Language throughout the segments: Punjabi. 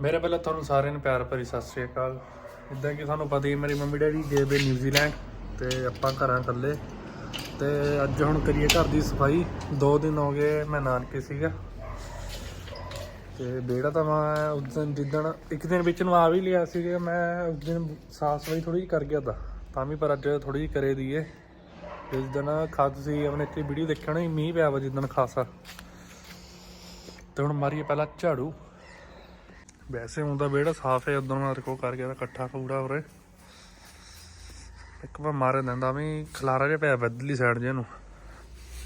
ਮੇਰੇ ਪਹਿਲਾਂ ਤੁਹਾਨੂੰ ਸਾਰਿਆਂ ਨੂੰ ਪਿਆਰ ਭਰੀ ਸਤਿ ਸ੍ਰੀ ਅਕਾਲ। ਜਿੱਦਾਂ ਕਿ ਤੁਹਾਨੂੰ ਪਤਾ ਹੀ ਮੇਰੀ ਮੰਮੀ ਡੈਡੀ ਗਏ ਵੇ ਨਿਊਜ਼ੀਲੈਂਡ ਤੇ ਆਪਾਂ ਘਰਾਂ ਇਕੱਲੇ। ਤੇ ਅੱਜ ਹੁਣ ਕਰੀਏ ਘਰ ਦੀ ਸਫ਼ਾਈ। ਦੋ ਦਿਨ ਹੋ ਗਏ ਮੈਂ ਨਾਨਕੇ ਸੀਗਾ। ਤੇ ਬੇੜਾ ਤਾਂ ਮੈਂ ਉਸ ਦਿਨ ਜਿੱਦਣ ਇੱਕ ਦਿਨ ਵਿੱਚ ਨੂੰ ਆ ਵੀ ਲਿਆ ਸੀਗਾ। ਮੈਂ ਉਸ ਦਿਨ ਸਾਫ਼ ਸਫ਼ਾਈ ਥੋੜੀ ਜਿਹੀ ਕਰ ਗਿਆ ਤਾਂ। ਤਾਂ ਵੀ ਪਰ ਅੱਜ ਥੋੜੀ ਜਿਹੀ ਕਰੇ ਦੀਏ ਜਿਸ ਦਿਨ ਖਾ ਤੁਸੀਂ ਆਪਣੇ ਇੱਥੇ ਵੀਡੀਓ ਦੇਖਿਆ ਹੋਣੀ ਮੀਂਹ ਪਿਆ ਵਾ ਜਿੱਦਣ ਖਾਸਾ। ਤੇ ਹੁਣ ਮਾਰੀਏ ਪਹਿਲਾਂ ਝਾੜੂ। ਵੈਸੇ ਹੁੰਦਾ ਵਿਹੜਾ ਸਾਫ਼ ਹੈ ਉਦੋਂ ਮੈਂ ਕੋ ਕਰ ਤਾਂ ਇਕੱਠਾ ਕੂੜਾ ਉਰੇ। ਇੱਕ ਵਾਰ ਮਾਰੇ ਦਿੰਦਾ ਵੀ ਖਲਾਰਾ ਜਿਹਾ ਪਿਆ ਬੱਦਲੀ ਸਾਈਡ ਜੇ ਨੂੰ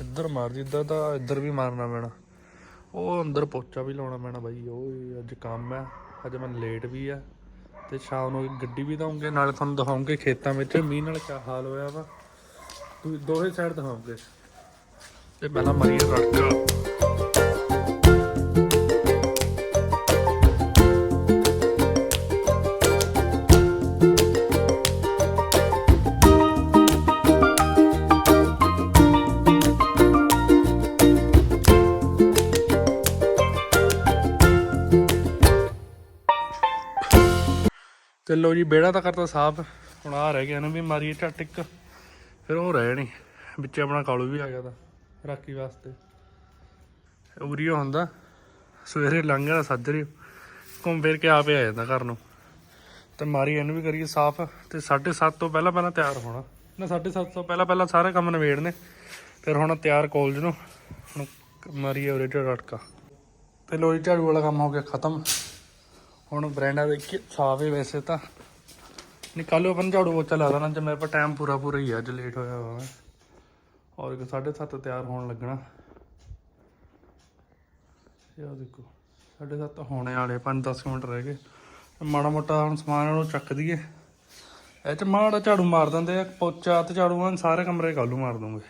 ਇੱਧਰ ਮਾਰ, ਜਿੱਦਾਂ ਤਾਂ ਇੱਧਰ ਵੀ ਮਾਰਨਾ ਪੈਣਾ। ਉਹ ਅੰਦਰ ਪੋਚਾ ਵੀ ਲਾਉਣਾ ਪੈਣਾ ਬਾਈ, ਉਹ ਅੱਜ ਕੰਮ ਹੈ, ਅੱਜ ਮੈਂ ਲੇਟ ਵੀ ਆ ਤੇ ਸ਼ਾਮ ਨੂੰ ਗੱਡੀ ਵੀ ਦਵਾਂਗੇ ਨਾਲੇ ਤੁਹਾਨੂੰ ਦਿਖਾਉਂਗੇ ਖੇਤਾਂ ਵਿੱਚ, ਮੀਂਹ ਨਾਲ ਕਿਆ ਹਾਲ ਹੋਇਆ ਵਾ। ਦੂ- ਦੋਹੇ ਸਾਈਡ ਦਿਖਾਉਂਗੇ। ਤੇ ਪਹਿਲਾਂ ਮਰੀਏ ਰੜਕਾ ਤੇ ਲੋ ਜੀ ਬੇੜਾ ਤਾਂ ਕਰਤਾ ਸਾਫ਼। ਹੁਣ ਆ ਰਹਿ ਗਿਆ ਨਾ ਵੀ ਮਾਰੀਏ ਝੱਟ ਇੱਕ। ਫਿਰ ਉਹ ਰਹਿ ਨਹੀਂ। ਵਿੱਚ ਆਪਣਾ ਕਾਲੂ ਵੀ ਆ ਗਿਆ ਤਾਂ ਰਾਕੀ ਵਾਸਤੇ। ਉਰੀਓ ਹੁੰਦਾ। ਸਵੇਰੇ ਲੰਘ ਗਿਆ ਸੱਜਰੇ ਘੁੰਮ ਫਿਰ ਕੇ ਆਪੇ ਆ ਜਾਂਦਾ ਘਰ ਨੂੰ। ਤੇ ਮਾਰੀ ਇਹਨੂੰ ਵੀ ਕਰੀਏ ਸਾਫ਼। ਤੇ 7:30 ਤੋਂ ਪਹਿਲਾਂ ਪਹਿਲਾਂ ਤਿਆਰ ਹੋਣਾ। ਨਾ 7:30 ਤੋਂ ਪਹਿਲਾਂ ਪਹਿਲਾਂ ਸਾਰੇ ਕੰਮ ਨਵੇੜਨੇ ਫਿਰ ਹੁਣ ਤਿਆਰ ਕਾਲਜ ਨੂੰ। ਹੁਣ ਮਾਰੀਏ ਉਰੇ ਝੜਕਾ ਤੇ ਲੋ ਜੀ ਝਾੜੂ ਵਾਲਾ ਕੰਮ ਹੋ ਗਿਆ ਖਤਮ। ਹੁਣ ਬ੍ਰੈਂਡਾ ਦੇਖੀ, ਸਾਫ਼ ਹੈ ਵੈਸੇ ਤਾਂ। ਨਹੀਂ, ਕੱਲ੍ਹ ਆਪਾਂ ਨੂੰ ਝਾੜੂ ਪੋਚਾ ਲਾ ਦੇਣਾ ਜੇ ਮੇਰੇ ਪਾ ਟਾਈਮ ਪੂਰਾ ਪੂਰਾ ਹੀ ਆ, ਅੱਜ ਲੇਟ ਹੋਇਆ ਹੋਇਆ ਮੈਂ। ਔਰ ਕਿ 7:30 ਤਿਆਰ ਹੋਣ ਲੱਗਣਾ। ਇਹ ਦੇਖੋ 7:30 ਹੋਣੇ ਵਾਲੇ 5-10 ਮਿੰਟ ਰਹਿ ਗਏ। ਮਾੜਾ ਮੋਟਾ ਹੁਣ ਸਮਾਨ ਨੂੰ ਚੱਕ ਦਈਏ। ਇਹ ਚ ਮਾੜਾ ਝਾੜੂ ਮਾਰ ਦਿੰਦੇ ਆ, ਪੋਚਾ ਤੇ ਝਾੜੂ ਆ, ਸਾਰੇ ਕਮਰੇ ਕੱਲੂ ਮਾਰ ਦੂੰਗੇ।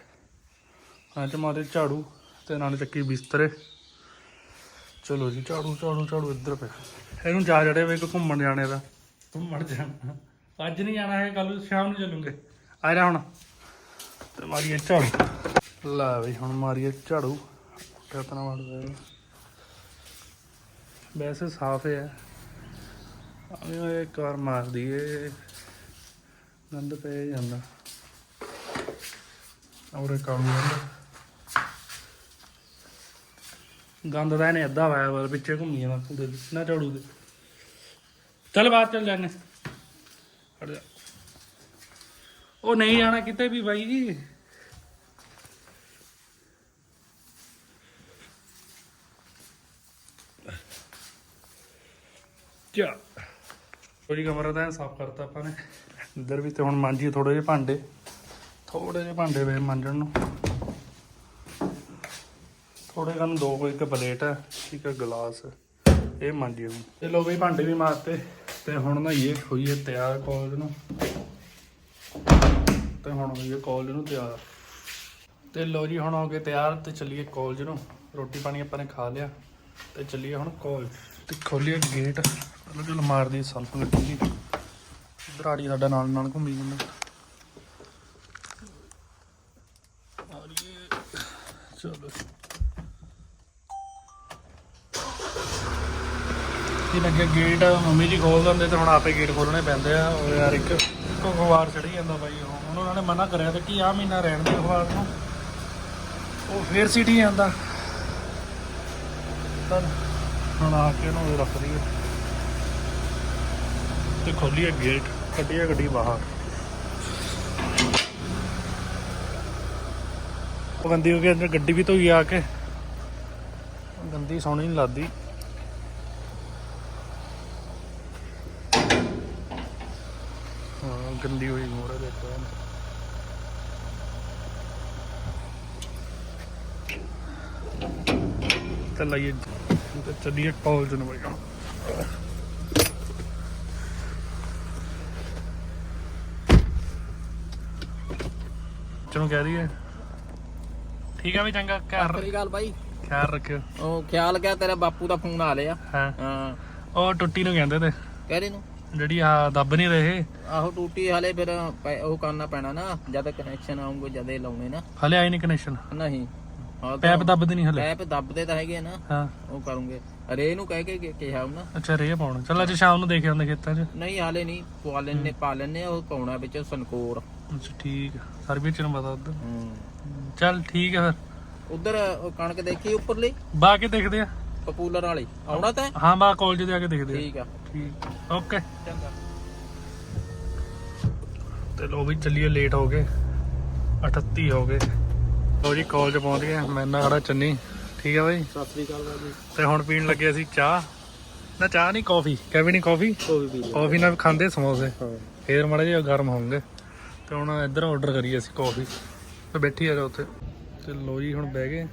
ਹਾਂ ਚ ਮਾਰੇ ਝਾੜੂ ਤੇ ਨਾਲ ਚੱਕੀ ਬਿਸਤਰੇ। ਚਲੋ ਜੀ, ਝਾੜੂ ਝਾੜੂ ਝਾੜੂ ਇੱਧਰ ਪਿਆ। ਇਹਨੂੰ ਜਾ ਜੜੇ ਵੇ ਘੁੰਮਣ ਜਾਣੇ ਦਾ। ਘੁੰਮਣ ਜਾਣਾ। ਅੱਜ ਨਹੀਂ ਜਾਣਾ ਹੈ ਕੱਲ ਸ਼ਾਮ ਨੂੰ ਚੱਲੂਗੇ। ਆ ਜਾ ਹੁਣ। ਤੇ ਮਾਰੀਏ ਝਾੜੂ। ਲੈ ਵੀ ਹੁਣ ਮਾਰੀਏ ਝਾੜੂ। ਕਿਤਨਾ ਮਾਰਦਾ ਵੈਸੇ ਸਾਫ਼ ਹੈ। ਆਵੇਂ ਇਹ ਕਾਰ ਮਾਰਦੀ ਏ ਗੰਦ ਪੈ ਜਾਂਦਾ। ਔਰੇ ਕਾਲੂ ਜਾਂਦਾ ਗੰਦ ਦਾ ਇਹਨੇ ਅੱਧਾ ਵਾਇਆ ਵਾ ਪਿੱਛੇ ਘੁੰਮੀ ਜਾਂਦਾ ਉਹਦੇ ਨਾ ਝਾੜੂ ਦੇ। ਚੱਲ ਬਾਹਰ ਚੱਲ ਜਾਂਦੇ ਹਟ ਜਾ। ਉਹ ਨਹੀਂ ਜਾਣਾ ਕਿਤੇ ਵੀ ਬਾਈ ਜੀ। ਚਾ। ਕੋਈ ਕਮਰਾ ਤਾਂ ਸਾਫ਼ ਕਰਤਾ ਆਪਾਂ ਨੇ। ਇੱਧਰ ਵੀ ਤੇ ਹੁਣ ਮਾਂਜੀ ਥੋੜੇ ਜਿਹੇ ਭਾਂਡੇ। ਥੋੜੇ ਜਿਹੇ ਭਾਂਡੇ ਵੇ ਮਾਂਜਣ ਨੂੰ। ਥੋੜੇ ਕੰਨ ਦੋ ਕੋਈ ਇੱਕ ਪਲੇਟ ਹੈ ਇੱਕ ਗਲਾਸ। ਇਹ ਮਾਂਜੀ ਹੁਣ ਤੇ ਲੋ ਵੀ ਭਾਂਡੇ ਵੀ ਮਾਰਤੇ ਤੇ ਹੁਣ ਨਹਾਈਏ ਹੋਈਏ ਤਿਆਰ ਕਾਲਜ ਨੂੰ। ਤੇ ਹੁਣ ਹੋਈਏ ਕਾਲਜ ਨੂੰ ਤਿਆਰ। ਤੇ ਲੋ ਜੀ ਹੁਣ ਹੋ ਗਏ ਤਿਆਰ ਤੇ ਚੱਲੀਏ ਕਾਲਜ ਨੂੰ। ਰੋਟੀ ਪਾਣੀ ਆਪਾਂ ਨੇ ਖਾ ਲਿਆ ਤੇ ਚੱਲੀਏ ਹੁਣ ਕਾਲਜ। ਤੇ ਖੋਲੀਏ ਗੇਟ ਪਹਿਲਾਂ ਚਲ ਮਾਰਦੀ ਸਲਫ ਗੱਡੀ ਦੀ। ਦਰਾੜੀ ਸਾਡਾ ਨਾਲ ਨਾਲ ਘੁੰਮੀ ਜਾਂਦਾ। ਆਰੀਏ ਚਲੋ। ਇਹ ਲੱਗਿਆ ਗੇਟ ਮੰਮੀ ਜੀ ਖੋਲ ਦਿੰਦੇ ਤੇ ਹੁਣ ਆਪੇ ਗੇਟ ਖੋਲਣੇ ਪੈਂਦੇ ਆ। ਉਹ ਯਾਰ ਇੱਕ ਅਖਬਾਰ ਚੜੀ ਜਾਂਦਾ ਬਾਈ ਉਹ। ਹੁਣ ਉਹਨਾਂ ਨੇ ਮਨਾ ਕਰਿਆ ਤੇ ਕਿ ਆ ਮਹੀਨਾ ਰਹਿਣ ਦੇ ਅਖਬਾਰ ਨੂੰ। ਉਹ ਫੇਰ ਸਿਟੀ ਜਾਂਦਾ। ਤਾਂ ਹੁਣ ਆ ਕੇ ਉਹਨੂੰ ਰੱਖ ਦਈਏ ਤੇ ਖੋਲੀਏ ਗੇਟ ਕੱਢੀਏ ਗੱਡੀ ਬਾਹਰ। ਉਹ ਗੰਦੀ ਹੋ ਗਈ, ਅੰਦਰ ਗੱਡੀ ਵੀ ਧੋਈ ਆ ਕੇ। ਗੰਦੀ ਸੋਹਣੀ ਨਹੀਂ ਲੱਗਦੀ। ਹਾਂ ਮੋੜਾ ਦੇਖੋ ਇਹਨੂੰ। ਤੇ ਲਈਏ ਤੇ ਚੱਲੀਏ ਕਾਲਜ ਨੂੰ ਬਈਆ ਚਲੋ ਕਹਿ ਦਈਏ। ਠੀਕ ਆ ਵੀ ਚੰਗਾ ਖਿਆਲ ਸਤਿ ਗੱਲ ਬਾਈ। ਖਿਆਲ ਰੱਖਿਓ। ਉਹ ਖਿਆਲ ਗਿਆ ਤੇਰੇ ਬਾਪੂ ਦਾ ਫੋਨ ਆ ਲਿਆ। ਹਾਂ? ਹਾਂ। ਉਹ ਟੁੱਟੀ ਨੂੰ ਕਹਿੰਦੇ ਤੇ। ਕਹਿ ਨੂੰ ਜਿਹੜੀ ਆ ਦੱਬ ਨਹੀਂ ਰਹੇ। ਆਹੋ ਟੂਟੀ ਹਾਲੇ ਫਿਰ ਪੈ- ਉਹ ਕਰਨਾ ਪੈਣਾ ਨਾ ਜਦ ਕਨੈਕਸ਼ਨ ਆਉਂਗੇ ਜਦੇ ਲਾਉਣੇ ਨਾ। ਹਲੇ ਆਈ ਨਹੀਂ ਕਨੈਕਸ਼ਨ ਨਹੀਂ। ਪੈਪ ਦੱਬਦੇ ਨਹੀਂ ਹਲੇ। ਪੈਪ ਦੱਬਦੇ ਤਾਂ ਹੈਗੇ ਆ ਨਾ। ਹਾਂ। ਉਹ ਕਰੂੰਗੇ। ਰੇ ਨੂੰ ਕਹਿ ਕੇ ਕਿ- ਕਿਹਾ ਉਹਨਾਂ। ਅੱਛਾ ਰੇ ਪਾਉਣਾ। ਚੱਲ ਅੱਜ ਸ਼ਾਮ ਨੂੰ ਦੇਖ ਆਉਂਦੇ ਖੇਤਾਂ 'ਚ। ਨਹੀਂ ਹਾਲੇ ਨਹੀਂ। ਪਵਾ ਲੈਣੇ ਪਾ ਲੈਣੇ ਉਹ ਪਾਉਣਾ ਵਿੱਚ ਸਨਕੋਰ ਅੱਛਾ ਠੀਕ ਆ। ਸਰਵਿਸ ਨੂੰ ਪਤਾ ਉਧਰ। ਹੂੰ। ਚੱਲ ਠੀਕ ਆ ਫਿਰ। ਉਧਰ ਕਣਕ ਦੇਖੀ ਉੱਪਰਲੀ? ਬਾ ਕੇ ਦੇਖਦੇ ਆ। ਪਪੂਲਰ ਵਾਲੀ। ਆਉਣਾ ਤਾਂ ਹਾਂ? ਬਾ ਕਾਲਜ ਦੇ ਆ ਕੇ ਦੇਖਦੇ ਆ। ਠੀਕ ਆ। ਠੀਕ। ਓਕੇ ਚੰਗਾ। ਤੇ ਲੋ ਵੀ ਚੱਲੀਏ ਲੇਟ ਹੋ ਗਏ। 38 ਹੋ ਗਏ। ਲੋ ਜੀ ਕਾਲਜ ਪਹੁੰਚ ਗਏ। ਮੈਂ ਨਾ ਖੜਾ ਚੰਨੀ। ਠੀਕ ਆ ਬਾਈ? ਸਤਿ ਸ੍ਰੀ ਅਕਾਲ ਬਾਜੀ ਤੇ ਹੁਣ ਪੀਣ ਲੱਗੇ ਅਸੀਂ ਚਾਹ। ਨਾ ਚਾਹ ਨਹੀਂ ਕਾਫੀ ਕਹਿ ਨਹੀਂ ਕਾਫੀ ਕੋਈ ਵੀ ਕਾਫੀ ਨਾਲ ਖਾਂਦੇ ਸਮੋਸੇ। ਫੇਰ ਮਾੜੇ ਜਿਹਾ ਗਰਮ ਹੋਣਗੇ। ਤੇ ਹੁਣ ਇੱਧਰ ਆਰਡਰ ਕਰੀਏ ਅਸੀਂ ਕਾਫੀ ਤੇ ਬੈਠੀ ਆ ਜਾ ਉੱਥੇ। ਤੇ ਲੋ ਜੀ ਹੁਣ ਬਹਿ ਗਏ।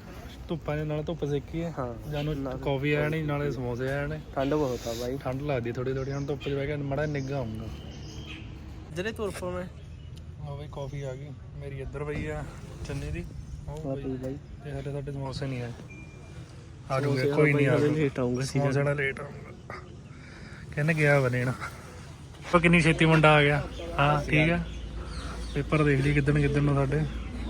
ਧੁੱਪਾਂ ਦੇ ਨਾਲ ਧੁੱਪ ਸੇਕੀ ਹੈ। ਹਾਂ ਜਾਨੂੰ ਕਾਫੀ ਆਇਆ ਨਹੀਂ ਨਾਲੇ ਸਮੋਸੇ ਆਏ ਨੇ ਠੰਡ ਬਹੁਤ ਆ ਬਾਈ। ਠੰਡ ਲੱਗਦੀ ਥੋੜੀ ਥੋੜੀ ਹੁਣ ਧੁੱਪ 'ਚ ਬਹਿ ਕੇ ਮਾੜਾ ਨਿੱਘਾ ਆਉਂਗਾ ਜਿਹੜੇ ਤੁਰ ਪਾ ਮੈਂ। ਆ ਬਈ ਕਾਫੀ ਆ ਗਈ। ਮੇਰੀ ਇੱਧਰ ਪਈ ਆ ਚੰਨੀ ਦੀ। ਉਹ। ਬਾਈ ਤੇ ਸਾਡੇ ਸਾਡੇ ਸਮੋਸੇ ਨਹੀਂ ਆਏ। ਆ ਜੂਗੇ ਕੋਈ ਨਹੀਂ ਆ ਲੇਟ ਆਉਂਗਾ ਸਮੋਸੇ ਨਾਲ ਲੇਟ ਆਉਂਗਾ ਕਹਿੰਦੇ ਗਿਆ ਬਨੇਣਾ ਉਹ ਕਿੰਨੀ ਛੇਤੀ ਮੁੰਡਾ ਆ ਗਿਆ। ਹਾਂ ਠੀਕ ਆ। ਪੇਪਰ ਦੇਖ ਲਈ ਕਿੱਦਣ ਕਿੱਦਣ ਨੂੰ ਸਾਡੇ।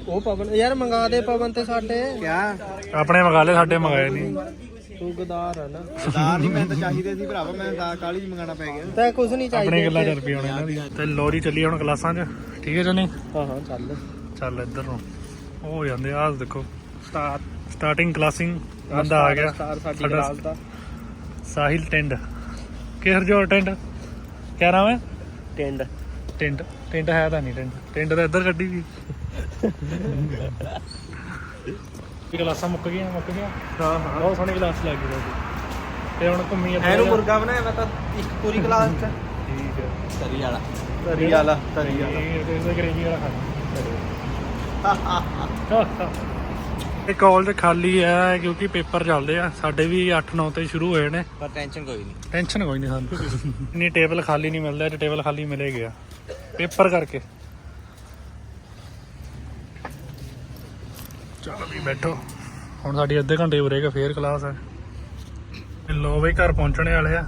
ਉਹ ਪਵਨ ਯਾਰ ਮੰਗਾ ਦੇ ਪਵਨ ਤੇ ਸਾਡੇ। ਕਿਆ? ਆਪਣੇ ਮੰਗਾ ਲਏ ਸਾਡੇ ਮੰਗਾਏ ਨਹੀਂ। ਤੂੰ ਗਦਾਰ ਆ ਨਾ। ਦਾਰ ਨਹੀਂ ਮੈਂ ਤਾਂ ਚਾਹੀਦੇ ਸੀ ਭਰਾਵਾ ਮੈਂ ਤਾਂ ਕਾਲੀ ਚ ਮੰਗਾਣਾ ਪੈ ਗਿਆ। ਤੈ ਕੁਝ ਨਹੀਂ ਆਪਣੇ ਗੱਲਾਂ ਚੱਲ ਪਈ ਹੁਣ ਇਹਨਾਂ ਦੀ ਤੇ ਲੋਰੀ ਚੱਲੀ ਹੁਣ ਕਲਾਸਾਂ 'ਚ। ਠੀਕ ਹੈ ਜਨੀ? ਹਾਂ ਹਾਂ ਚੱਲ। ਚੱਲ ਇੱਧਰ ਨੂੰ। ਉਹ ਹੋ ਜਾਂਦੇ ਆਹ ਦੇਖੋ। ਸਟਾਰ ਸਟਾਰਟਿੰਗ ਕਲਾਸਿੰਗ ਬੰਦਾ ਆ ਗਿਆ। ਸਟਾਰ ਸਾਡੀ ਸਾਡਾ ਕਲਾਸ ਦਾ। ਸਾਹਿਲ ਟਿੰਡ। ਕਿਹਰ ਜੋ ਟਿੰਡ? ਕਿਆ ਨਾਮ ਹੈ? ਟੈਂਡ। ਟਿੰਡ। ਟਿੰਡ ਹੈ ਤਾਂ ਨਹੀਂ ਟਿੰਡ। ਟਿੰਡ ਤਾਂ ਇੱਧਰ ਕੱਢੀ ਵੀ। ਕਲਾਸਾਂ ਮੁੱਕ ਗਈਆਂ ਮੁੱਕ ਗਈਆਂ। ਹਾਂ ਹਾਂ। ਬਹੁਤ ਸੋਹਣੀ ਕਲਾਸ ਲੱਗ ਤੁਹਾਡੀ ਤੇ ਹੁਣ ਘੁੰਮੀ ਆਪਾਂ ਐਨੂੰ ਮੁਰਗਾ ਬਣਾਇਆ ਮੈਂ ਤਾਂ ਇੱਕ ਪੂਰੀ ਕਲਾਸ ਚ। ਠੀਕ ਹੈ। ਤਰੀ ਵਾਲਾ। ਤਰੀ ਵਾਲਾ ਤਰੀ ਵਾਲਾ। ਇਹ ਤੇ ਇਹਦਾ ਗਰੇਵੀ ਵਾਲਾ ਖਾਣਾ। ਇਹ ਕਾਲਜ ਖਾਲੀ ਹੈ ਕਿਉਂਕਿ ਪੇਪਰ ਚੱਲਦੇ ਆ। ਸਾਡੇ ਵੀ 8-9 ਤੇ ਸ਼ੁਰੂ ਹੋਏ ਨੇ। ਪਰ ਟੈਨਸ਼ਨ ਕੋਈ ਨਹੀਂ। ਟੈਨਸ਼ਨ ਕੋਈ ਨਹੀਂ ਸਾਨੂੰ। ਇੰਨੀ ਟੇਬਲ ਖਾਲੀ ਨਹੀਂ ਮਿਲਦਾ ਤੇ ਟੇਬਲ ਖਾਲੀ ਮਿਲੇ ਗਿਆ ਪੇਪਰ ਕਰਕੇ। ਚਲੋ ਬੈਠੋ। ਹੁਣ ਸਾਡੀ ਅੱਧੇ ਘੰਟੇ ਉਰੇਗਾ ਫੇਰ ਕਲਾਸ ਹੈ ਲੋ ਬਈ, ਘਰ ਪਹੁੰਚਣੇ ਵਾਲੇ ਆ।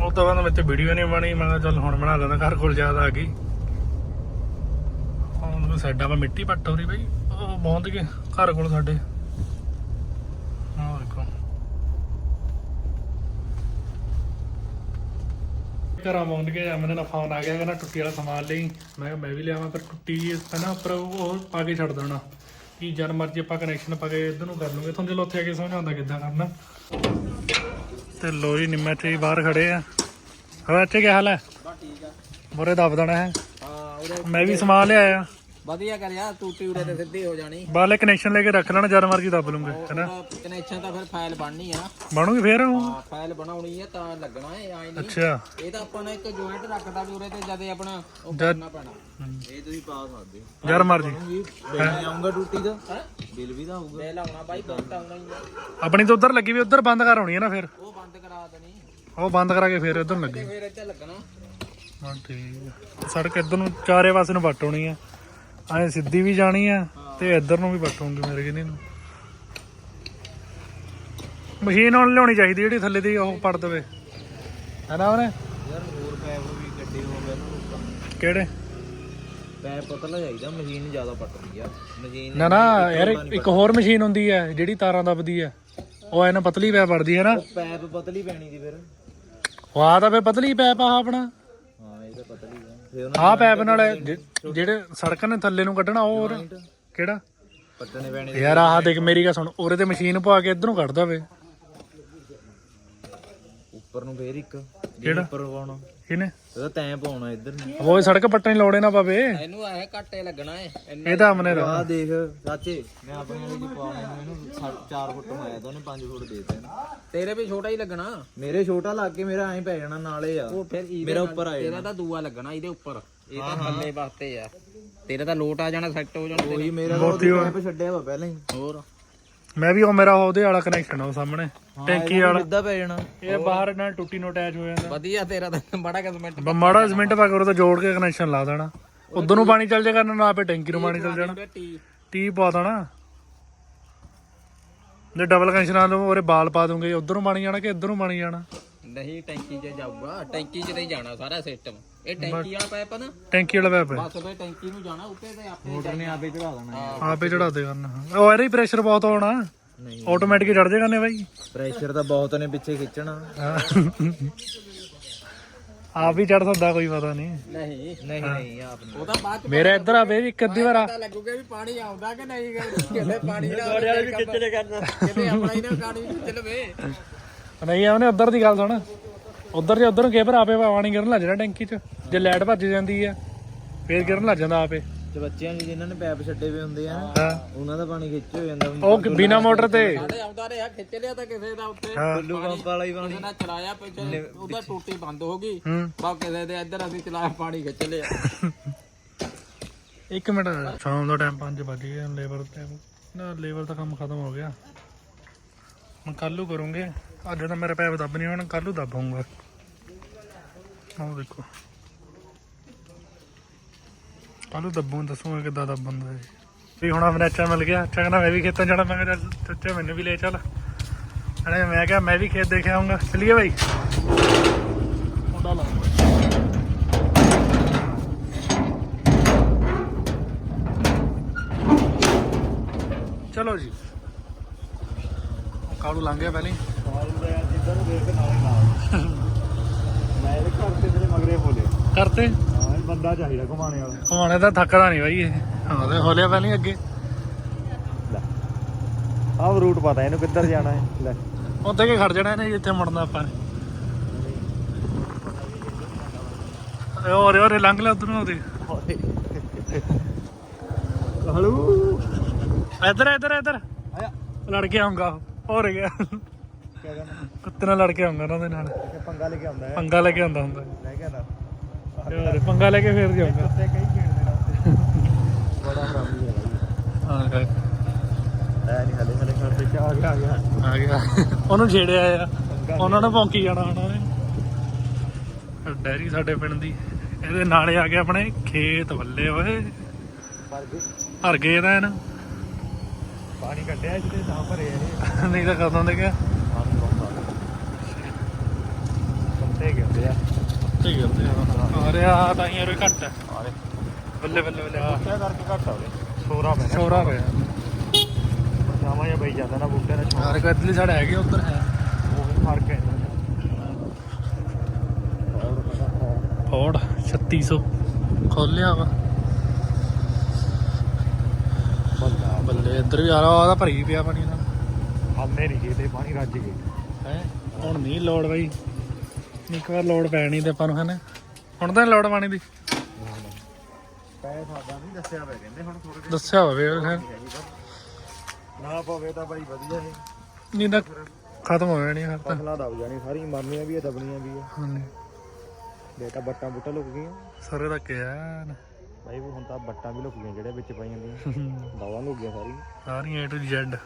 ਉਹ ਤੋਂ ਬਾਅਦ ਵਿੱਚ ਵੀਡੀਓ ਨਹੀਂ ਬਣੀ, ਮੈਂ ਕਿਹਾ ਚੱਲ ਹੁਣ ਬਣਾ ਲੈਂਦਾ, ਘਰ ਕੋਲ ਜ਼ਿਆਦਾ ਆ ਗਈ। ਹੁਣ ਸਾਡਾ ਵਾ ਮਿੱਟੀ ਪੱਟ ਹੋ ਰਹੀ ਬਈ, ਉਹ ਪਹੁੰਚ ਗਏ ਘਰ ਕੋਲ ਸਾਡੇ ਆਹ ਦੇਖੋ ਘਰਾਂ ਪਹੁੰਚ ਗਏ ਅਮਨ ਦਾ ਫੋਨ ਆ ਗਿਆ ਕਹਿੰਦਾ ਟੁੱਟੀ ਵਾਲਾ ਸਮਾਨ ਲਈ। ਮੈਂ ਕਿਹਾ ਮੈਂ ਵੀ ਲਿਆਵਾਂ ਪਰ ਟੁੱਟੀ ਹੈ ਨਾ ਉੱਪਰ ਉਹ ਪਾ ਕੇ ਛੱਡ ਦੇਣਾ। ਕਿ ਜਦ ਮਰਜ਼ੀ ਆਪਾਂ ਕਨੈਕਸ਼ਨ ਪਾ ਕੇ ਇਧਰ ਨੂੰ ਕਰ ਲੂਗੇ। ਤੁਹਾਨੂੰ ਚਲੋ ਉੱਥੇ ਆ ਕੇ ਸਮਝਾਉਂਦਾ ਕਿੱਦਾਂ ਕਰਨਾ। ਤੇ ਲੋ ਜੀ ਨਿੰਮਾ ਚ ਬਾਹਰ ਖੜੇ ਆ। ਹਾਂ ਅੱਛੇ ਕੀ ਹਾਲ ਹੈ? ਠੀਕ ਆ। ਬੁਰੇ ਦੱਬ ਦੇਣਾ ਹੈ। ਹਾਂ ਮੈਂ ਵੀ ਸਮਾਨ ਲਿਆਇਆ। ਵਧੀਆ ਕਰਿਆ ਟੂਟੀ ਉਰੇ ਤੇ ਸਿੱਧੀ ਹੋ ਜਾਣੀ। ਬਾਹਲੇ ਕਨੈਕਸ਼ਨ ਲੈ ਕੇ ਰੱਖ ਲੈਣਾ ਜਦ ਮਰਜ਼ੀ ਦੱਬ ਲੂਗੇ ਹੈਨਾ? ਕਨੈਕਸ਼ਨ ਤਾਂ ਫਿਰ ਫਾਈਲ ਬਣਨੀ ਆ ਬਣੂਗੀ ਫੇਰ ਉਹ? ਹਾਂ ਫਾਈਲ ਬਣਾਉਣੀ ਆ ਤਾਂ ਲੱਗਣਾ ਹੈ ਆਈ ਨਹੀਂ। ਅੱਛਾ। ਇਹ ਤਾਂ ਆਪਾਂ ਨੇ ਇੱਕ ਜੁਆਇੰਟ ਰੱਖਦਾ ਵੀ ਉਰੇ ਤੇ ਜਦੇ ਆਪਣਾ ਉਹ ਕਰਨਾ ਪੈਣਾ। ਇਹ ਤੁਸੀਂ ਪਾ ਸਕਦੇ ਜਦ ਮਰਜ਼ੀ। ਬਿੱਲ ਆਉਂਗਾ ਡਿਊਟੀ ਦਾ? ਹੈ? ਬਿੱਲ ਵੀ ਤਾਂ ਆਊਗਾ। ਬਿੱਲ ਆਉਣਾ ਬਾਈ ਤਾਂ ਆਉਣਾ ਹੀ ਆ। ਆਪਣੀ ਤਾਂ ਉਧਰ ਲੱਗੀ ਵੀ ਉਧਰ ਬੰਦ ਕਰ ਹੋਣੀ ਹੈ ਨਾ ਫਿਰ। ਉਹ ਬੰਦ ਕਰਾ ਦੇਣੀ। ਉਹ ਬੰਦ ਕਰਾ ਕੇ ਫੇਰ ਇਧਰ ਲੱਗੀ। ਫਿਰ ਇੱਥੇ ਲੱਗਣਾ। ਹਾਂ ਠੀਕ ਸੜਕ ਇੱਧਰ ਨੂੰ ਚਾਰੇ ਪਾਸੇ ਨੂੰ ਵੱਟ ਹੋਣੀ ਆ। ਐ ਸਿੱਧੀ ਵੀ ਜਾਣੀ ਆ ਤੇ ਇੱਧਰ ਨੂੰ ਵੀ ਹੋਊਗੀ ਮੇਰੇ ਕਿਨੇ ਨੂੰ। ਮਸ਼ੀਨ ਹੁਣ ਲਿਆਉਣੀ ਚਾਹੀਦੀ ਜਿਹੜੀ ਥੱਲੇ ਦੀ ਉਹ ਪੜ ਦਵੇ। ਹੈਨਾ ਉਹਨੇ ਯਾਰ ਹੋਰ ਪੈਪ ਵੀ ਗੱਡੀ ਹੋ ਗਿਆ ਨਾ ਕਿਹੜੇ? ਪੈਪ ਪਤਲਾ ਚਾਹੀਦਾ ਮਸ਼ੀਨ ਜ਼ਿਆਦਾ ਪੱਟਦੀ ਆ। ਮਸ਼ੀਨ ਨਾ ਨਾ ਯਾਰ ਇੱਕ- ਹੋਰ ਮਸ਼ੀਨ ਹੁੰਦੀ ਹੈ ਜਿਹੜੀ ਤਾਰਾਂ ਦੱਬਦੀ ਹੈ ਉਹ ਐਨ ਪਤਲੀ ਪੈ ਪੜਦੀ ਹੈ ਨਾ। ਪੈਪ ਪਤਲੀ ਪੈਣੀ ਦੀ ਫਿਰ। ਆ ਤਾਂ ਫੇ ਪਤਲੀ ਪੈਪ ਆ ਆਪਣਾ। ਹਾਂ ਇਹ ਤਾਂ ਪਤਲੀ ਆ। ਆਹ ਪੈਪ ਨਾਲ ਜਿ- ਜਿਹੜੇ ਸੜਕ ਨੇ ਥੱਲੇ ਨੂੰ ਕੱਢਣਾ ਉਹ ਹੋਰ ਕਿਹੜਾ? ਪੱਟਣੇ ਪੈਣੇ ਯਾਰ ਆਹ ਦੇਖ ਮੇਰੀ ਗੱਲ ਸੁਣ ਉਰੇ ਤੇ ਮਸ਼ੀਨ ਪਵਾ ਕੇ ਇਧਰ ਨੂੰ ਕੱਢ ਦਵੇ ਉੱਪਰ ਨੂੰ ਫੇਰ ਇੱਕ ਕਿਹੜਾ? ਜਿਹੜਾ ਉੱਪਰ ਪਾਉਣਾ ਇਹਨੇ ਉਹਦਾ ਤੈਂ ਪਾਉਣਾ ਇੱਧਰ ਨੂੰ। ਉਹ ਸੜਕ ਪੱਟਣੀ ਲੋੜੇ ਨਾ ਪਵੇ। ਇਹਨੂੰ ਇਹ ਘੱਟੇ ਲੱਗਣਾ ਇੰਨਾ ਇਹ ਤਾਂ ਅਮਨੇ ਦਾ ਆਹ ਦੇਖ ਚਾਚੇ ਮੈਂ ਆਪਣੇ ਵਾਲੇ ਦੀ ਪਾਉਣਾ ਇਹਨੂੰ 4 ਫੁੱਟ ਮਾਇਆ ਤਾਂ ਉਹਨੇ 5 ਫੁੱਟ ਦੇ ਦਿੱਤੇ ਤੇਰੇ ਵੀ ਛੋਟਾ ਹੀ ਲੱਗਣਾ। ਮੇਰੇ ਛੋਟਾ ਲੱਗ ਕੇ ਮੇਰਾ ਐਂ ਪੈ ਜਾਣਾ ਨਾਲੇ ਆ। ਉਹ ਫਿਰ ਇਹਦੇ ਮੇਰਾ ਉੱਪਰ ਆ। ਤੇਰਾ ਤਾਂ ਦੂਆ ਲੱਗਣਾ ਇਹਦੇ ਉੱਪਰ। ਇਹ ਤਾਂ ਥੱਲੇ ਵਾਸਤੇ ਆ। ਤੇਰਾ ਤਾਂ ਲੋਟ ਆ ਜਾਣਾ ਸੈੱਟ ਹੋ ਜਾਣਾ ਤੇਰੇ। ਉਹੀ ਮੇਰਾ ਤਾਂ ਛੱਡਿਆ ਵਾ ਪਹਿਲਾਂ ਹੀ। ਹੋਰ? ਮੈਂ ਵੀ ਉਹ ਮੇਰਾ ਉਹਦੇ ਵਾਲਾ ਕਨੈਕਸ਼ਨ ਆ ਉਹ ਸਾਹਮਣੇ। ਟੈਂਕੀ ਵਾਲਾ। ਸਿੱਧਾ ਪੈ ਜਾਣਾ। ਇਹ ਬਾਹਰ ਨਾਲ ਟੁੱਟੀ ਨੂੰ ਅਟੈਚ ਹੋ ਜਾਂਦਾ। ਵਧੀਆ ਤੇਰਾ ਤਾਂ ਬੜਾ ਕਿਸਮਤ ਬ- ਮਾੜਾ ਸਿਮੈਂਟ ਪਾ ਕੇ ਉਹ ਤਾਂ ਜੋੜ ਕੇ ਕਨੈਕਸ਼ਨ ਲਾ ਦੇਣਾ। ਉਧਰ ਨੂੰ ਪਾਣੀ ਚੱਲ ਜਾ ਕਰਨਾ ਨਾ ਆਪੇ ਟੈਂਕੀ ਨੂੰ ਪਾਣੀ ਚੱਲ ਜਾਣਾ। ਟੀ ਪਾ ਦੇਣਾ। ਜੇ ਡਬਲ ਕਨੈਕਸ਼ਨ ਆ ਲਓ ਉਹਰੇ ਬਾਲ ਪਾ ਦੂੰਗੇ ਉਧਰ ਨੂੰ ਪਾਣੀ ਜਾਣਾ ਕਿ ਇੱਧਰ ਨੂੰ ਪਾਣੀ ਜਾਣਾ? ਨਹੀਂ ਟੈਂਕੀ 'ਚ ਜਾਊਗਾ। ਟੈਂਕੀ 'ਚ ਨਹੀਂ ਜਾਣਾ ਸਾਰਾ ਸਿਸਟਮ ਇਹ ਟੈਂਕੀ ਵਾਲਾ ਪਾਈਪ ਆ ਨਾ। ਟੈਂਕੀ ਵਾਲਾ ਪੈਪ ਹੈ ਬਸ ਫੇ ਟੈਂਕੀ ਨੂੰ ਜਾਣਾ ਉੱਤੇ ਤੇ ਆਪੇ ਮੋਟਰ ਨੇ ਆਪੇ ਚੜਾ ਦੇਣਾ। ਆਪੇ ਚੜਾ ਦੇ ਕਰਨਾ ਉਹ ਇਹਦਾ ਹੀ ਪ੍ਰੈਸ਼ਰ ਬਹੁਤ ਆਉਣਾ ਨਹੀਂ। ਆਟੋਮੈਟਿਕ ਚੜ ਜਾਏਗਾ ਨੇ ਬਾਈ। ਪ੍ਰੈਸ਼ਰ ਤਾਂ ਬਹੁਤ ਨੇ ਪਿੱਛੇ ਖਿੱਚਣਾ। ਆਪ ਵੀ ਚੜ ਸਕਦਾ ਕੋਈ ਪਤਾ ਨਹੀਂ। ਨਹੀਂ। ਨਹੀਂ ਨਹੀਂ ਆਪ ਨਹੀਂ। ਉਹ ਤਾਂ ਬਾਅਦ ਮੇਰੇ ਇੱਧਰ ਆਵੇ ਵੀ ਇੱਕ ਅੱਧੀ ਵਾਰ ਆ। ਪਤਾ ਲੱਗੂਗਾ ਵੀ ਪਾਣੀ ਆਉਂਦਾ ਕਿ ਨਹੀਂ ਕਿਤੇ ਪਾਣੀ ਦਾ ਗੋੜੇ ਵਾਲੇ ਵੀ ਖਿੱਚਲੇ ਕਰਨਾ। ਕਿਤੇ ਆਪਣਾ ਹੀ ਨਾ ਪਾਣੀ ਖਿੱਚ ਲਵੇ। ਨਹੀਂ ਉਹਨੇ ਉੱਧਰ ਦੀ ਗੱਲ ਸੁਣ। ਉੱਧਰ ਜੇ ਉੱਧਰ ਨੂੰ ਕੇਪਰ ਆਪੇ ਪਾਣੀ ਗਿਰਨ ਲੱਗ ਜਾਣਾ ਟੈਂਕੀ 'ਚ। ਜੇ ਲਾਈਟ ਭੱਜ ਜਾਂਦੀ ਆ ਫੇਰ ਗਿਰਨ ਲੱਗ ਜਾਂਦਾ ਆਪੇ। ਤੇ ਬੱਚਿਆਂ ਲਈ ਜਿਨ੍ਹਾਂ ਨੇ ਪੈਪ ਛੱਡੇ ਹੋਏ ਹੁੰਦੇ ਆ ਹਾਂ। ਉਹਨਾਂ ਦਾ ਪਾਣੀ ਖਿੱਚ ਹੋ ਜਾਂਦਾ ਉਹ ਬਿਨਾ ਮੋਟਰ ਤੇ। ਸਾਡੇ ਆਉਂਦਾ ਰਿਹਾ ਖਿੱਚ ਲਿਆ ਤਾਂ ਕਿਸੇ ਦਾ ਉੱਤੇ ਟੁੱਲੂ ਪੰਪ ਵਾਲਾ ਹੀ ਪਾਣੀ। ਉਹਨਾਂ ਚਲਾਇਆ ਪਿੱਛੇ ਉਹਦਾ ਟੂਟੀ ਬੰਦ ਹੋ ਗਈ। ਹੂੰ। ਬਾ ਕਿਸੇ ਦੇ ਇੱਧਰ ਅਸੀਂ ਚਲਾਇਆ ਪਾਣੀ ਖਿੱਚ ਲਿਆ। ਇੱਕ ਮਿੰਟ ਸ਼ਾਮ ਦਾ ਟਾਈਮ 5 ਵਜ ਗਏ ਲੇਬਰ ਟਾਈਮ ਨਾ ਲੇਬਰ ਦਾ ਕੰਮ ਖਤਮ ਹੋ ਗਿਆ। ਹੁਣ ਕੱਲੂ ਕਰੂੰਗੇ। ਅੱਜ ਤਾਂ ਮੇਰੇ ਪੈਪ ਦੱਬ ਨਹੀਂ ਹੁਣ ਕੱਲੂ ਨੂੰ ਦੱਬੂੰਗਾ। ਆਹ ਦੇਖੋ। ਕੱਲ ਦੱਬੂ ਦੱਸੂਗਾ ਕਿੱਦਾਂ ਦੱਬਣ ਦਾ ਇਹ। ਵੀ ਹੁਣ ਆਪਣੇ ਅੱਛਾ ਮਿਲ ਗਿਆ। ਅੱਛਾ ਕਹਿੰਦਾ ਮੈਂ ਵੀ ਖੇਤਾਂ ਜਾਣਾ। ਮੈਂ ਕਿਹਾ ਚਾਚਾ ਮੈਨੂੰ ਵੀ ਲੈ ਚੱਲ। ਅਰੇ ਮੈਂ ਕਿਹਾ ਮੈਂ ਵੀ ਖੇਤ ਦੇਖ ਆਉਂਗਾ ਚਲਿਏ ਬਾਈ। ਮੁੰਡਾ ਲਾ ਚਲੋ ਜੀ। ਕਾਲੂ ਲੰਘ ਗਿਆ ਪਹਿਲੇ ਜਿੱਦਾਂ ਨੂੰ ਦੇਖ ਨਾਲ ਨਾਲ ਮੈਂ ਇਹਦੇ ਘਰ ਤੇ ਤੇਰੇ ਮਗਰੇ ਬੋਲੇ ਕਰਤੇ ਹਾਂ ਇਹ ਬੰਦਾ ਚਾਹੀਦਾ ਘੁਮਾਣੇ ਵਾਲਾ ਹੁਣ ਇਹਦਾ ਥੱਕਦਾ ਨਹੀਂ ਬਾਈ ਇਹ। ਹਾਂ ਤੇ ਹੋਲਿਆ ਪਹਿਲੇ ਅੱਗੇ ਆਹ ਰੂਟ ਪਤਾ ਇਹਨੂੰ ਕਿੱਧਰ ਜਾਣਾ ਹੈ ਲੈ ਉੱਥੇ ਕੇ ਖੜ ਜਾਣਾ ਇਹਨੇ ਜਿੱਥੇ ਮੁੜਨਾ ਆਪਾਂ ਨੇ। ਓਰੇ ਓਰੇ ਲੰਘ ਲੈ ਉਧਰੋਂ ਉਹਦੇ। ਹਲੂ ਇੱਧਰ ਇੱਧਰ ਇੱਧਰ। ਆਇਆ। ਲੜ ਕੇ ਆਉਂਗਾ ਹੋ ਗਿਆ ਕਿਆ ਕਰਨਾ ਕੁੱਤੇ ਨਾਲ ਲੜ ਕੇ ਆਉਂਗਾ ਉਹਨਾਂ ਦੇ ਨਾਲ। ਕਿ ਪੰਗਾ ਲੈ ਕੇ ਆਉਂਦਾ ਹੈ ਪੰਗਾ ਲੈ ਕੇ ਆਉਂਦਾ ਹੁੰਦਾ। ਲੈ ਕੇ ਆਉਂਦਾ ਹੋਰ ਪੰਗਾ ਲੈ ਕੇ ਫੇਰ ਜਾਊਗਾ ਕੁੱਤੇ ਕਈ ਖੇਡਦੇ ਨੇ ਉੱਤੇ ਬੜਾ ਹਰਾਮੀ ਹੈ, ਹਾਂ। ਗਾ- ਐ ਨਹੀਂ ਹਲੇ ਹਲੇ ਘਰ ਤੇ ਆ ਗਿਆ। ਆ ਗਿਆ ਆ ਗਿਆ ਉਹਨੂੰ ਛੇੜਿਆ ਆ। ਉਹਨਾਂ ਨੇ ਭੌਂਕੀ ਜਾਣਾ ਹੁਣ ਉਹਨੇ ਡੈਰੀ ਸਾਡੇ ਪਿੰਡ ਦੀ। ਇਹਦੇ ਨਾਲੇ ਆ ਗਿਆ ਆਪਣੇ ਖੇਤ ਵੱਲੇ ਓਏ। ਹਰ ਵੀ ਭਰ ਗਏ ਤਾਂ ਪਾਣੀ ਕੱਢਿਆ ਜਿਹਦੇ ਨਾ ਭਰੇ ਇਹ। ਨਹੀਂ ਤਾਂ ਕਦੋਂ ਦੇ ਗਿਆ ਕੰਤੇ ਗਿਰਦੇ ਆ। ਕੀ ਕਰਦੇ ਆ। ਆ ਰਿਹਾ ਤਾਂ ਹੀ ਰੋ ਘੱਟ। ਹੈ ਆਰੇ ਬੱਲੇ ਬੱਲੇ ਬੱਲੇ। ਆ ਕਿਆ ਕਰਕੇ ਘੱਟ ਆਵੇ ਸੋਰਾ ਪੈਣਾ। ਛੋਰਾ ਪਿਆ। ਸ਼ਾਮਾਂ ਜਾਂ ਬਈ ਜਾਂਦਾ ਨਾ ਬੂਟੇ ਦਾ ਛੋਰਾ ਕਦਲੀ ਸਾਡਾ ਹੈਗੇ ਉੱਧਰ ਹੈ। ਉਹ ਵੀ ਫ਼ਰਕ ਹੈ ਫੋੜ 3600 ਖੋਲਿਆ ਵਾ। ਬੱਲੇ ਇੱਧਰ ਵੀ ਆ ਰਿਹਾ ਉਹਦਾ ਭਰੀ ਪਿਆ ਪਾਣੀ ਨਾਲ ਹਾਲੇ ਨਹੀਂ ਗਏ ਤੇ ਪਾਣੀ ਰੱਜ ਗਏ। ਹੈ? ਹੁਣ ਨਹੀਂ ਲੋੜ ਬਾਈ। ਇੱਕ ਵਾਰ ਲੋੜ ਪੈਣੀ ਤੇ ਆਪਾਂ ਨੂੰ ਹਨਾ। ਹੁਣ ਤਾਂ ਲੋੜ ਪਾਣੀ ਦੀ। ਪੈ ਸਾਦਾ ਨਹੀਂ ਦੱਸਿਆ ਪੈ ਕਹਿੰਦੇ ਹੁਣ ਥੋੜੇ ਦੱਸਿਆ ਹੋਵੇ ਖੈਰ ਨਾ ਪਵੇ ਤਾਂ ਬਾਈ ਵਧੀਆ ਹੈ ਨਹੀਂ ਤਾਂ ਖਤਮ ਹੋ ਜਾਣੀ ਹਰ ਤਾਂ। ਫਸਲਾਂ ਦਬ ਜਾਣੀ ਸਾਰੀ ਮਰਨੀਆਂ ਵੀ ਆ ਦਬਣੀਆਂ ਵੀ ਆ। ਹਾਂਜੀ। ਬੇਟਾ ਬੱਟਾਂ ਬੁੱਟਾਂ ਲੁਕ ਗਈਆਂ। ਸਾਰੇ ਦਾ ਕਿਹਾ ਬਾਈ ਹੁਣ ਤਾਂ ਬੱਟਾਂ ਵੀ ਲੁਕ ਗਈਆਂ ਜਿਹੜੇ ਵਿੱਚ ਪਾਈ ਜਾਂਦੀਆਂ ਬਾਵਾਂ ਲੁਕ ਗਈਆਂ ਸਾਰੀ ਸਾਰੀਆਂ A to Z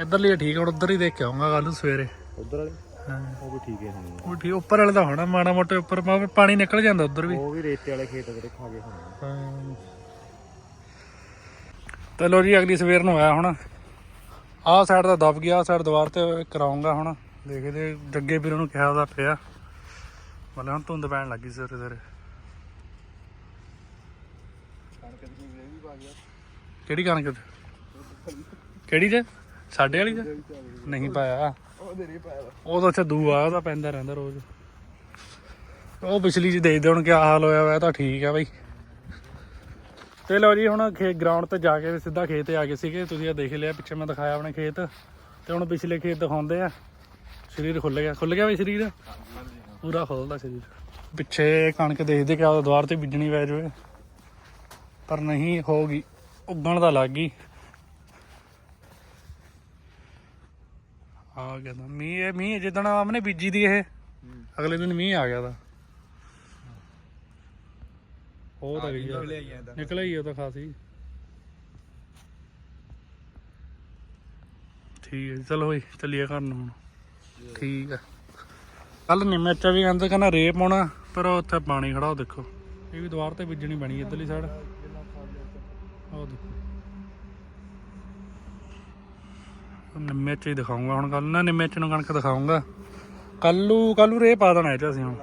ਇੱਧਰਲੀ ਠੀਕ ਹੁਣ ਉੱਧਰ ਹੀ ਦੇਖ ਕੇ ਆਉਂਗਾ ਕੱਲ ਨੂੰ ਸਵੇਰੇ। ਉਧਰ ਵਾਲੀ? ਹਾਂ। ਉਹ ਵੀ ਠੀਕ ਹੈ ਹੁਣ। ਉਹ ਠੀਕ ਉੱਪਰ ਵਾਲੇ ਦਾ ਹੋਣਾ ਮਾੜਾ ਮੋਟਾ ਉੱਪਰ ਪਾ- ਪਾਣੀ ਨਿਕਲ ਜਾਂਦਾ ਉੱਧਰ ਵੀ। ਉਹ ਵੀ ਰੇਤੇ ਵਾਲੇ ਖੇਤ ਜਿਹੜੇ ਖਾ ਗਏ ਹੁਣ। ਹਾਂ। ਤੇ ਲੋ ਜੀ ਅਗਲੀ ਸਵੇਰ ਨੂੰ ਆਇਆ ਹੁਣ। ਆਹ ਸਾਈਡ ਦਾ ਦਬ ਗਿਆ ਆਹ ਸਾਈਡ ਦੀਵਾਰ ਤੇ ਕਰਾਉਂਗਾ ਹੁਣ। ਦੇਖਦੇ ਜੱਗੇ ਵੀਰ ਨੂੰ ਕਿਹਾ ਦਾ ਪਿਆ। ਮਤਲਬ ਹੁਣ ਧੁੰਦ ਪੈਣ ਲੱਗੀ ਸਵੇਰੇ ਸਵੇਰੇ ਕਿਹੜੀ ਕਣਕ ਚ? ਕਿਹੜੀ ਚ? ਸਾਡੇ ਵਾਲੀ ਚ? ਨਹੀਂ ਪਾਇਆ। ਉਹਦੇ ਨਹੀਂ ਪਾਇਆ ਉਹ ਤਾਂ ਅੱਛਾ ਦੂਆ ਉਹਦਾ ਪੈਂਦਾ ਰਹਿੰਦਾ ਰੋਜ਼। ਉਹ ਪਿਛਲੀ ਚ ਦੇਖਦੇ ਹੁਣ ਕਿਆ ਹਾਲ ਹੋਇਆ ਹੋਇਆ ਤਾਂ ਠੀਕ ਆ ਬਾਈ। ਤੇ ਲਓ ਜੀ, ਹੁਣ ਖੇਤ ਗਰਾਊਂਡ ਤੇ ਜਾ ਕੇ ਸਿੱਧਾ ਖੇਤ ਤੇ ਆ ਗਏ ਸੀਗੇ। ਤੁਸੀਂ ਇਹ ਦੇਖ ਲਿਆ, ਪਿੱਛੇ ਮੈਂ ਦਿਖਾਇਆ ਆਪਣੇ ਖੇਤ। ਤੇ ਹੁਣ ਪਿਛਲੇ ਖੇਤ ਦਿਖਾਉਂਦੇ ਆ। ਸਰੀਰ ਖੁੱਲ ਗਿਆ। ਖੁੱਲ ਗਿਆ ਬਈ ਸਰੀਰ? ਪੂਰਾ ਖੁੱਲਦਾ ਸਰੀਰ। ਪਿੱਛੇ ਕਣਕ ਦੇਖਦੇ ਕਿ ਆ ਦੁਆਰ ਤੇ ਬੀਜਣੀ ਪੈ ਜਾਵੇ। ਪਰ ਨਹੀਂ ਹੋਗੀ ਉੱਗਣ ਦਾ ਲੱਗ ਗਈ। ਆ ਗਿਆ ਤਾਂ ਮੀਂਹ ਇਹ ਮੀਂਹ ਜਿੱਦਣ ਆਮਨੇ ਬੀਜੀ ਦੀ ਇਹ ਅਗਲੇ ਦਿਨ ਮੀਂਹ ਆ ਗਿਆ ਤਾਂ। ਉਹ ਤਾਂ ਗਈ ਆ। ਨਿਕਲਿਆ ਹੀ ਉਹ ਤਾਂ ਖਾਸੀ। ਠੀਕ ਹੈ ਚਲੋ ਬਈ ਚੱਲੀਏ ਘਰ ਨੂੰ ਹੁਣ। ਠੀਕ ਹੈ ਕੱਲ ਨਿਮੇਚਾ ਵੀ ਕਹਿੰਦੇ ਕਹਿੰਦਾ ਰੇਪ ਹੋਣਾ ਪਰ ਉੱਥੇ ਪਾਣੀ ਖੜਾ ਦੇਖੋ। ਇਹ ਵੀ ਦੁਆਰ ਤੇ ਬੀਜਣੀ ਬਣੀ ਇੱਧਰਲੀ ਸਾਈਡ ਉਹ ਦੇਖੋ। ਨਿੰਮੇ ਚ ਹੀ ਦਿਖਾਉਂਗਾ ਹੁਣ ਕੱਲ ਨਾ ਨਿੰਮੇ ਚ ਨੂੰ ਕਣਕ ਦਿਖਾਉਂਗਾ। ਕੱਲੂ ਕੱਲੂ ਰੇ ਪਾ ਦੇਣਾ ਇਹ ਚ ਅਸੀਂ ਹੁਣ।